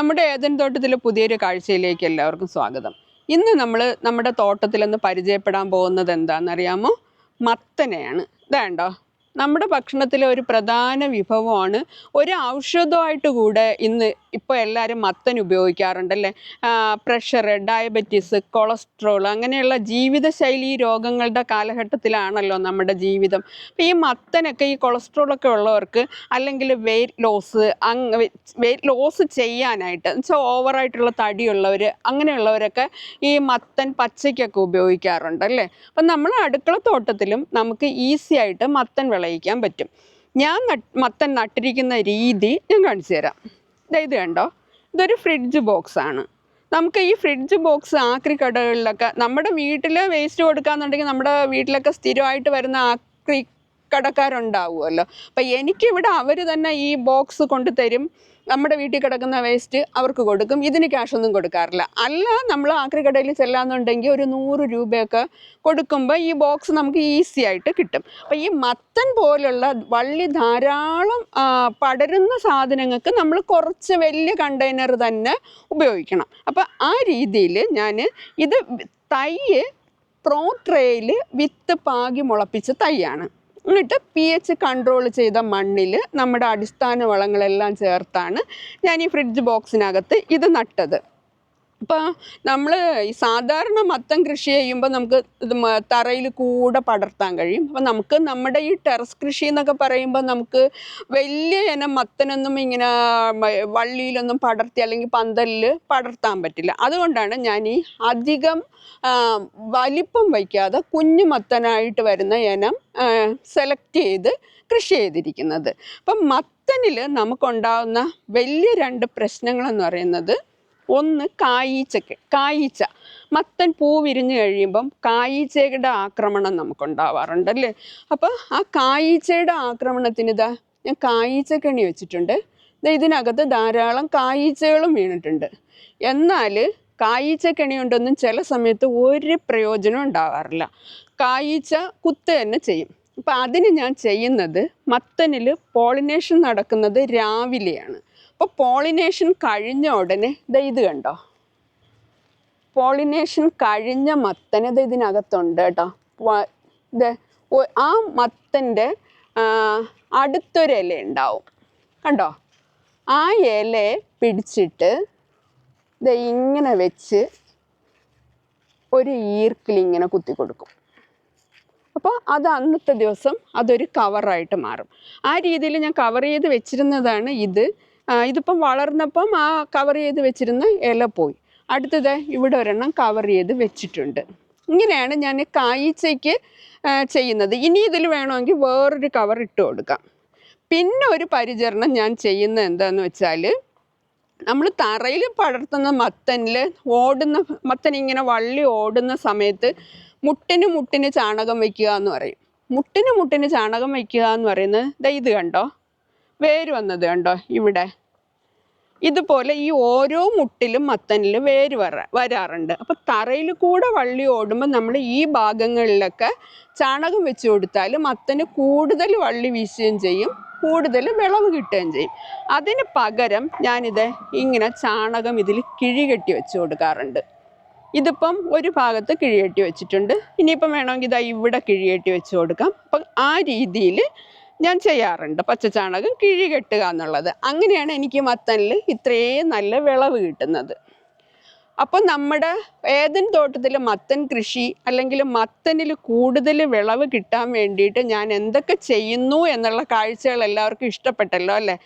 നമ്മുടെ ഏതൻ തോട്ടത്തിലെ പുതിയൊരു കാഴ്ചയിലേക്ക് എല്ലാവർക്കും സ്വാഗതം. ഇന്ന് നമ്മൾ നമ്മുടെ തോട്ടത്തിൽ ഒന്ന് പരിചയപ്പെടാൻ പോകുന്നത് എന്താണെന്നറിയാമോ? മത്തനെയാണ്. ഇതാണ്ടോ? നമ്മുടെ ഭക്ഷണത്തിലെ ഒരു പ്രധാന വിഭവമാണ് ഒരു ഔഷധമായിട്ട് കൂടെ ഇന്ന് ഇപ്പോൾ എല്ലാവരും മത്തൻ ഉപയോഗിക്കാറുണ്ടല്ലേ? പ്രഷർ ഡയബറ്റീസ് കൊളസ്ട്രോൾ അങ്ങനെയുള്ള ജീവിതശൈലി രോഗങ്ങളുടെ കാലഘട്ടത്തിലാണല്ലോ നമ്മുടെ ജീവിതം. അപ്പോൾ ഈ മത്തനൊക്കെ ഈ കൊളസ്ട്രോളൊക്കെ ഉള്ളവർക്ക് അല്ലെങ്കിൽ വെയിറ്റ് ലോസ് അങ്ങ് വെയിറ്റ് ലോസ് ചെയ്യാനായിട്ട് എന്നുവെച്ചാൽ ഓവറായിട്ടുള്ള തടിയുള്ളവർ അങ്ങനെയുള്ളവരൊക്കെ ഈ മത്തൻ പച്ചയ്ക്കൊക്കെ ഉപയോഗിക്കാറുണ്ട് അല്ലേ അപ്പം നമ്മൾ അടുക്കള തോട്ടത്തിലും നമുക്ക് ഈസി ആയിട്ട് മത്തൻ വിളയിക്കാൻ പറ്റും. ഞാൻ മത്തൻ നട്ടിരിക്കുന്ന രീതി ഞാൻ കാണിച്ചു തരാം. ഇത് കണ്ടോ? ഇതൊരു ഫ്രിഡ്ജ് ബോക്സ് ആണ്. നമുക്ക് ഈ ഫ്രിഡ്ജ് ബോക്സ് ആക്രി കടകളിലൊക്കെ നമ്മുടെ വീട്ടിൽ വേസ്റ്റ് കൊടുക്കാന്നുണ്ടെങ്കിൽ നമ്മുടെ വീട്ടിലൊക്കെ സ്ഥിരമായിട്ട് വരുന്ന ആക്രി കടക്കാരുണ്ടാവുമല്ലോ. അപ്പം എനിക്കിവിടെ അവർ തന്നെ ഈ ബോക്സ് കൊണ്ട് തരും നമ്മുടെ വീട്ടിൽ കിടക്കുന്ന വേസ്റ്റ് അവർക്ക് കൊടുക്കും. ഇതിന് ക്യാഷൊന്നും കൊടുക്കാറില്ല. അല്ല നമ്മൾ ആക്രി കടയിൽ ചെല്ലാന്നുണ്ടെങ്കിൽ ഒരു നൂറ് രൂപയൊക്കെ കൊടുക്കുമ്പോൾ ഈ ബോക്സ് നമുക്ക് ഈസി ആയിട്ട് കിട്ടും. അപ്പം ഈ മത്തൻ പോലുള്ള വള്ളി ധാരാളം പടരുന്ന സാധനങ്ങൾക്ക് നമ്മൾ കുറച്ച് വലിയ കണ്ടെയ്നർ തന്നെ ഉപയോഗിക്കണം. അപ്പം ആ രീതിയിൽ ഞാൻ ഇത് തൈ പ്രോ ട്രേയിൽ വിത്ത് പാകി മുളപ്പിച്ച തൈയാണ്. എന്നിട്ട് പി എച്ച് കൺട്രോൾ ചെയ്ത മണ്ണിൽ നമ്മുടെ അടിസ്ഥാന വളങ്ങളെല്ലാം ചേർത്താണ് ഞാൻ ഈ ഫ്രിഡ്ജ് ബോക്സിനകത്ത് ഇത് നട്ടത്. അപ്പോൾ നമ്മൾ ഈ സാധാരണ മത്തം കൃഷി ചെയ്യുമ്പോൾ നമുക്ക് ഇത് തറയിൽ കൂടെ പടർത്താൻ കഴിയും. അപ്പോൾ നമുക്ക് നമ്മുടെ ഈ ടെറസ് കൃഷി എന്നൊക്കെ പറയുമ്പോൾ നമുക്ക് വലിയ ഇനം മത്തനൊന്നും ഇങ്ങനെ വള്ളിയിലൊന്നും പടർത്തി അല്ലെങ്കിൽ പന്തലിൽ പടർത്താൻ പറ്റില്ല. അതുകൊണ്ടാണ് ഞാൻ ഈ അധികം വലിപ്പം വയ്ക്കാതെ കുഞ്ഞു മത്തനായിട്ട് വരുന്ന ഇനം സെലക്ട് ചെയ്ത് കൃഷി ചെയ്തിരിക്കുന്നത്. അപ്പം മത്തനിൽ നമുക്കുണ്ടാകുന്ന വലിയ രണ്ട് പ്രശ്നങ്ങളെന്ന് പറയുന്നത് ഒന്ന് കായീച്ചക്ക് കായീച്ച. മത്തൻ പൂ വിരിഞ്ഞു കഴിയുമ്പം കായീച്ചയുടെ ആക്രമണം നമുക്കുണ്ടാവാറുണ്ട് അല്ലേ? അപ്പോൾ ആ കായീച്ചയുടെ ആക്രമണത്തിന് ഇതാ ഞാൻ കായീച്ചക്കണി വെച്ചിട്ടുണ്ട്. ഇതിനകത്ത് ധാരാളം കായീച്ചകളും വീണിട്ടുണ്ട്. എന്നാൽ കായീച്ചക്കണി കൊണ്ടൊന്നും ചില സമയത്ത് ഒരു പ്രയോജനം ഉണ്ടാവാറില്ല. കായീച്ച കുത്ത് തന്നെ ചെയ്യും. അപ്പം അതിന് ഞാൻ ചെയ്യുന്നത് മത്തനിൽ പോളിനേഷൻ നടക്കുന്നത് രാവിലെയാണ്. അപ്പോൾ പോളിനേഷൻ കഴിഞ്ഞ ഉടനെ ദേ ഇത് കണ്ടോ? പോളിനേഷൻ കഴിഞ്ഞ മത്തൻ ഇത് ഇതിനകത്തുണ്ട് കേട്ടോ. ഇത് ആ മത്തന്റെ അടുത്തൊരു ഇല ഉണ്ടാവും. കണ്ടോ? ആ ഇല പിടിച്ചിട്ട് ഇത് ഇങ്ങനെ വെച്ച് ഒരു ഈർക്കിൽ ഇങ്ങനെ കുത്തി കൊടുക്കും. അപ്പോൾ അത് അന്നത്തെ ദിവസം അതൊരു കവറായിട്ട് മാറും. ആ രീതിയിൽ ഞാൻ കവർ ചെയ്ത് വെച്ചിരുന്നതാണ് ഇത്. ഇതിപ്പം വളർന്നപ്പം ആ കവർ ചെയ്ത് വെച്ചിരുന്ന ഇല പോയി. അടുത്തത് ഇവിടെ ഒരെണ്ണം കവർ ചെയ്ത് വെച്ചിട്ടുണ്ട്. ഇങ്ങനെയാണ് ഞാൻ കായ്ച്ചയ്ക്ക് ചെയ്യുന്നത്. ഇനി ഇതിൽ വേണമെങ്കിൽ വേറൊരു കവർ ഇട്ട് കൊടുക്കാം. പിന്നെ ഒരു പരിചരണം ഞാൻ ചെയ്യുന്നത് എന്താണെന്ന് വെച്ചാൽ നമ്മൾ തറയിൽ പടർത്തുന്ന മത്തനിൽ ഓടുന്ന മത്തൻ ഇങ്ങനെ വള്ളി ഓടുന്ന സമയത്ത് മുട്ടിന് മുട്ടിന് ചാണകം വയ്ക്കുക എന്ന് പറയും. മുട്ടിന് മുട്ടിന് ചാണകം വയ്ക്കുക എന്ന് പറയുന്നത് ഇത് കണ്ടോ? വേര് വന്നത് കണ്ടോ? ഇവിടെ. ഇതുപോലെ ഈ ഓരോ മുട്ടിലും മത്തനിലും വേര് വര വരാറുണ്ട്. അപ്പോൾ തറയിൽ കൂടെ വള്ളി ഓടുമ്പോൾ നമ്മൾ ഈ ഭാഗങ്ങളിലൊക്കെ ചാണകം വെച്ച് കൊടുത്താൽ മത്തന് കൂടുതൽ വള്ളി വീശുകയും ചെയ്യും കൂടുതൽ വിളവ് കിട്ടുകയും ചെയ്യും. അതിന് പകരം ഞാനിത് ഇങ്ങനെ ചാണകം ഇതിൽ കിഴി കെട്ടി വെച്ച് കൊടുക്കാറുണ്ട്. ഇതിപ്പം ഒരു ഭാഗത്ത് കിഴി കെട്ടി വെച്ചിട്ടുണ്ട്. ഇനിയിപ്പം വേണമെങ്കിൽ ഇതാ ഇവിടെ കിഴി കെട്ടി വെച്ച് കൊടുക്കാം. അപ്പം ആ രീതിയിൽ ഞാൻ ചെയ്യാറുണ്ട്. പച്ചച്ചാണകം കിഴി കെട്ടുക എന്നുള്ളത്. അങ്ങനെയാണ് എനിക്ക് മത്തനിൽ ഇത്രയും നല്ല വിളവ് കിട്ടുന്നത്. അപ്പോൾ നമ്മുടെ ഏതൻ തോട്ടത്തിൽ മത്തൻ കൃഷി അല്ലെങ്കിൽ മത്തനിൽ കൂടുതൽ വിളവ് കിട്ടാൻ വേണ്ടിയിട്ട് ഞാൻ എന്തൊക്കെ ചെയ്യുന്നു എന്നുള്ള കാഴ്ചകൾ എല്ലാവർക്കും ഇഷ്ടപ്പെട്ടല്ലോ അല്ലേ?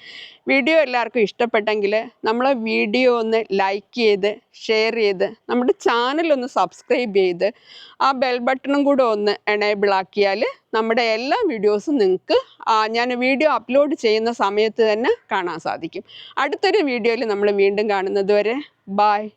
വീഡിയോ എല്ലാവർക്കും ഇഷ്ടപ്പെട്ടെങ്കിൽ നമ്മളെ വീഡിയോ ഒന്ന് ലൈക്ക് ചെയ്ത് ഷെയർ ചെയ്ത് നമ്മുടെ ചാനൽ ഒന്ന് സബ്സ്ക്രൈബ് ചെയ്ത് ആ ബെൽ ബട്ടണും കൂടെ ഒന്ന് എനേബിൾ ആക്കിയാൽ നമ്മുടെ എല്ലാ വീഡിയോസും നിങ്ങൾക്ക് ഞാൻ വീഡിയോ അപ്ലോഡ് ചെയ്യുന്ന സമയത്ത് തന്നെ കാണാൻ സാധിക്കും. അടുത്തൊരു വീഡിയോയിൽ നമ്മൾ വീണ്ടും കാണുന്നത് വരെ ബായ്